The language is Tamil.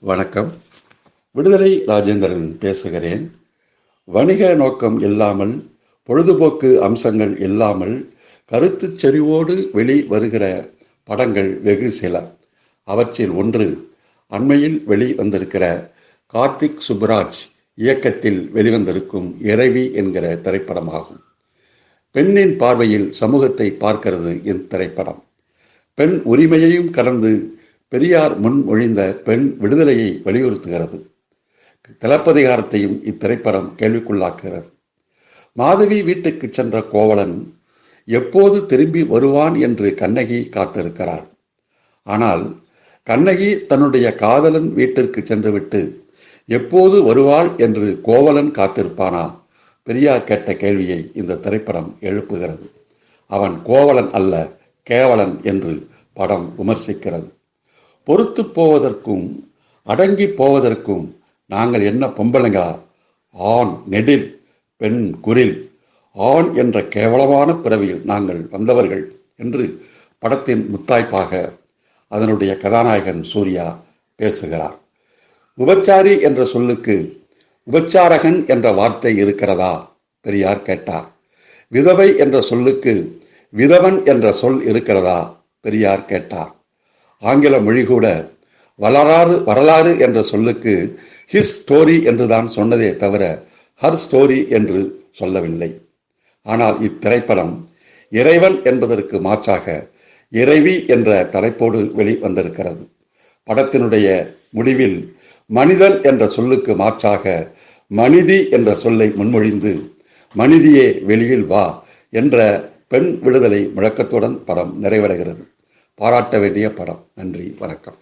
வணக்கம். விடுதலை ராஜேந்திரன் பேசுகிறேன். வணிக நோக்கம் இல்லாமல் பொழுதுபோக்கு அம்சங்கள் இல்லாமல் கருத்துச் செறிவோடு வெளி வருகிற படங்கள் வெகு சில. அவற்றில் ஒன்று அண்மையில் வெளி வந்திருக்கிற கார்த்திக் சுப்ராஜ் இயக்கத்தில் வெளிவந்திருக்கும் இறைவி என்கிற திரைப்படமாகும். பெண்ணின் பார்வையில் சமூகத்தை பார்க்கிறது இத்திரைப்படம். பெண் உரிமையையும் கடந்து பெரியார் முன்மொழிந்த பெண் விடுதலையை வலியுறுத்துகிறது. தலப்பதிகாரத்தையும் இத்திரைப்படம் கேள்விக்குள்ளாக்குகிறது. மாதவி வீட்டுக்கு சென்ற கோவலன் எப்போது திரும்பி வருவான் என்று கண்ணகி காத்திருக்கிறாள். ஆனால் கண்ணகி தன்னுடைய காதலன் வீட்டிற்கு சென்றுவிட்டு எப்போது வருவாள் என்று கோவலன் காத்திருப்பானா? பெரியார் கேட்ட கேள்வியை இந்த திரைப்படம் எழுப்புகிறது. அவன் கோவலன் அல்ல கேவலன் என்று படம் விமர்சிக்கிறது. பொறுத்து போவதற்கும் அடங்கி போவதற்கும் நாங்கள் என்ன பொம்பளைங்களா ஆண் நெடில் பெண் குரில். ஆண் என்ற கேவலமான பிறவியில் நாங்கள் வந்தவர்கள் என்று படத்தின் முத்தாய்ப்பாக அதனுடைய கதாநாயகன் சூர்யா பேசுகிறார். உபச்சாரி என்ற சொல்லுக்கு உபச்சாரகன் என்ற வார்த்தை இருக்கிறதா? பெரியார் கேட்டார். விதவை என்ற சொல்லுக்கு விதவன் என்ற சொல் இருக்கிறதா? பெரியார் கேட்டார். ஆங்கில மொழி கூட வளராறு வரலாறு என்ற சொல்லுக்கு ஹிஸ் ஸ்டோரி என்றுதான் சொன்னதே தவிர ஹர் ஸ்டோரி என்று சொல்லவில்லை. ஆனால் இத்திரைப்படம் இறைவன் என்பதற்கு மாற்றாக இறைவி என்ற தலைப்போடு வெளி வந்திருக்கிறது படத்தினுடைய முடிவில் மனிதன் என்ற சொல்லுக்கு மாற்றாக மனிதி என்ற சொல்லை முன்மொழிந்து மனிதியே வெளியில் வா என்ற பெண் விடுதலை முழக்கத்துடன் படம் நிறைவடைகிறது. பாராட்ட வேண்டிய படம். நன்றி வணக்கம்.